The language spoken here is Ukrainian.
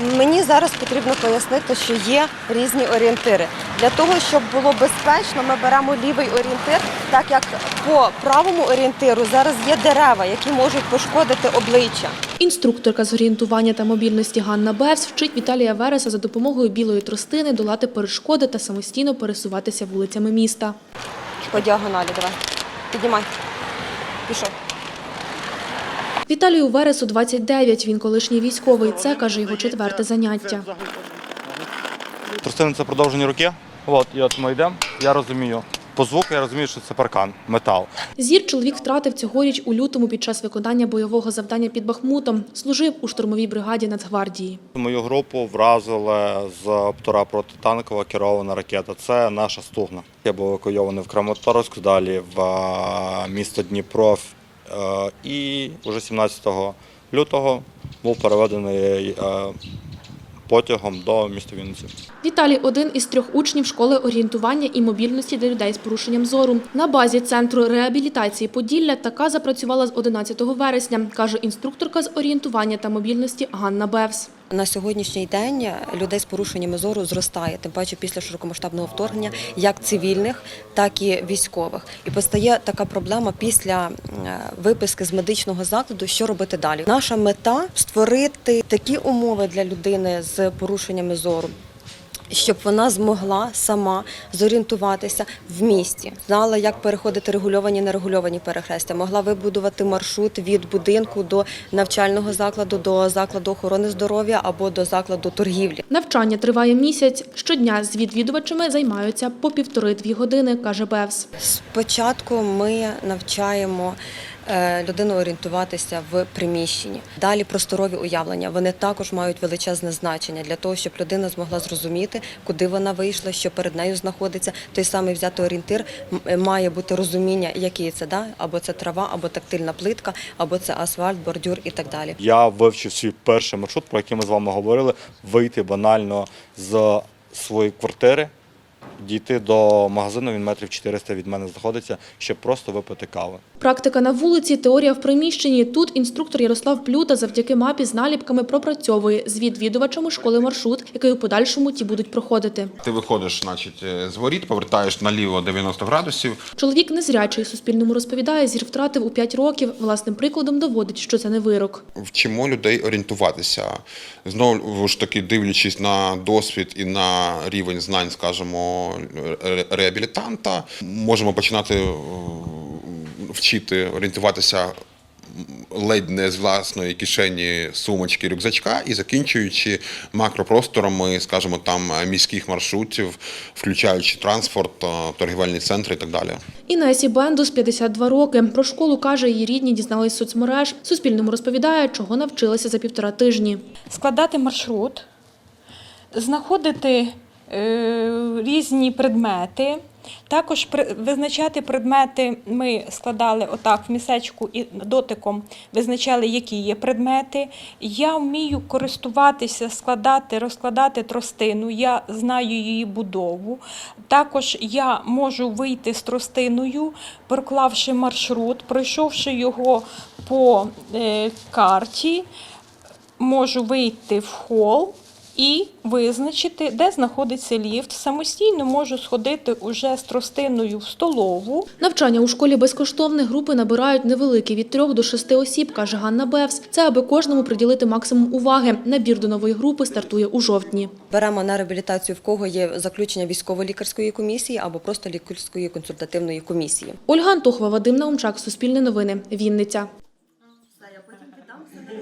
Мені зараз потрібно пояснити, що є різні орієнтири. Для того, щоб було безпечно, ми беремо лівий орієнтир, так як по правому орієнтиру зараз є дерева, які можуть пошкодити обличчя. Інструкторка з орієнтування та мобільності Ганна Бевс вчить Віталія Вереса за допомогою білої тростини долати перешкоди та самостійно пересуватися вулицями міста. По діагоналі давай. Піднімай. Пішов. Віталію Вересу 29, він колишній військовий. Це, каже, його четверте заняття. Тростини це продовжені руки. От, і от ми йдемо. Я розумію. По звуку я розумію, що це паркан, метал. Зір чоловік втратив цьогоріч у лютому під час виконання бойового завдання під Бахмутом. Служив у штурмовій бригаді Нацгвардії. Мою групу вразили з птура протитанкова керована ракета. Це наша стугна. Я був евакуйований в Краматорськ, далі в місто Дніпро. Е, І вже 17 лютого був переведений е, потягом до міста Вінниці. Віталій один із трьох учнів школи орієнтування і мобільності для людей з порушенням зору. На базі центру реабілітації Поділля така запрацювала з 11 вересня, каже інструкторка з орієнтування та мобільності Ганна Бевс. На сьогоднішній день людей з порушеннями зору зростає, тим паче після широкомасштабного вторгнення, як цивільних, так і військових. І постає така проблема після виписки з медичного закладу, що робити далі. Наша мета створити такі умови для людини з порушеннями зору. Щоб вона змогла сама зорієнтуватися в місті, знала, як переходити регульовані нерегульовані перехрестя, могла вибудувати маршрут від будинку до навчального закладу, до закладу охорони здоров'я або до закладу торгівлі. Навчання триває місяць. Щодня з відвідувачами займаються по півтори-дві години, каже Бевс. Спочатку ми навчаємо людину орієнтуватися в приміщенні. Далі просторові уявлення. Вони також мають величезне значення для того, щоб людина змогла зрозуміти, куди вона вийшла, що перед нею знаходиться. Той самий взяти орієнтир е, має бути розуміння, який це да? або це трава, або тактильна плитка, або це асфальт, бордюр і так далі. Я вивчив свій перший маршрут, про який ми з вами говорили, вийти банально з своєї квартири, дійти до магазину, він метрів 400 від мене знаходиться, щоб просто випити кави. Практика на вулиці, теорія в приміщенні. Тут інструктор Ярослав Плюта завдяки мапі з наліпками пропрацьовує з відвідувачами школи маршрут, який у подальшому ті будуть проходити. Ти виходиш, значить, е, з воріт, повертаєш наліво 90 градусів. Чоловік незрячий Суспільному розповідає, зір втратив у 5 років. Власним прикладом доводить, що це не вирок. Вчимо людей орієнтуватися. Знову ж таки, дивлячись на досвід і на рівень знань, скажімо, ре- реабілітанта, можемо починати е, вчити орієнтуватися ледь не з власної кишені сумочки рюкзачка і закінчуючи макропросторами, скажімо, там міських маршрутів, включаючи транспорт, е, торгівельні центри і так далі. Інесі Бендус 52 роки. Про школу каже, її рідні дізнались з соцмереж. Суспільному розповідає, чого навчилася за півтора тижні. складати маршрут, знаходити е, різні предмети. Також визначати предмети ми складали отак в місечку і дотиком визначали, які є предмети. Я вмію користуватися, складати, розкладати тростину, я знаю її будову. Також я можу вийти з тростиною, проклавши маршрут, пройшовши його по е, карті, можу вийти в хол і визначити, де знаходиться ліфт. Самостійно можу сходити уже з тростиною в столову. Навчання у школі безкоштовне. Групи набирають невеликі від трьох до шести осіб, каже Ганна Бевс. Це аби кожному приділити максимум уваги. Набір до нової групи стартує у жовтні. Беремо на реабілітацію, в кого є заключення військово-лікарської комісії або просто лікарської консультативної комісії. Ольга Антохова, Вадим Наумчак, Суспільне новини, Вінниця.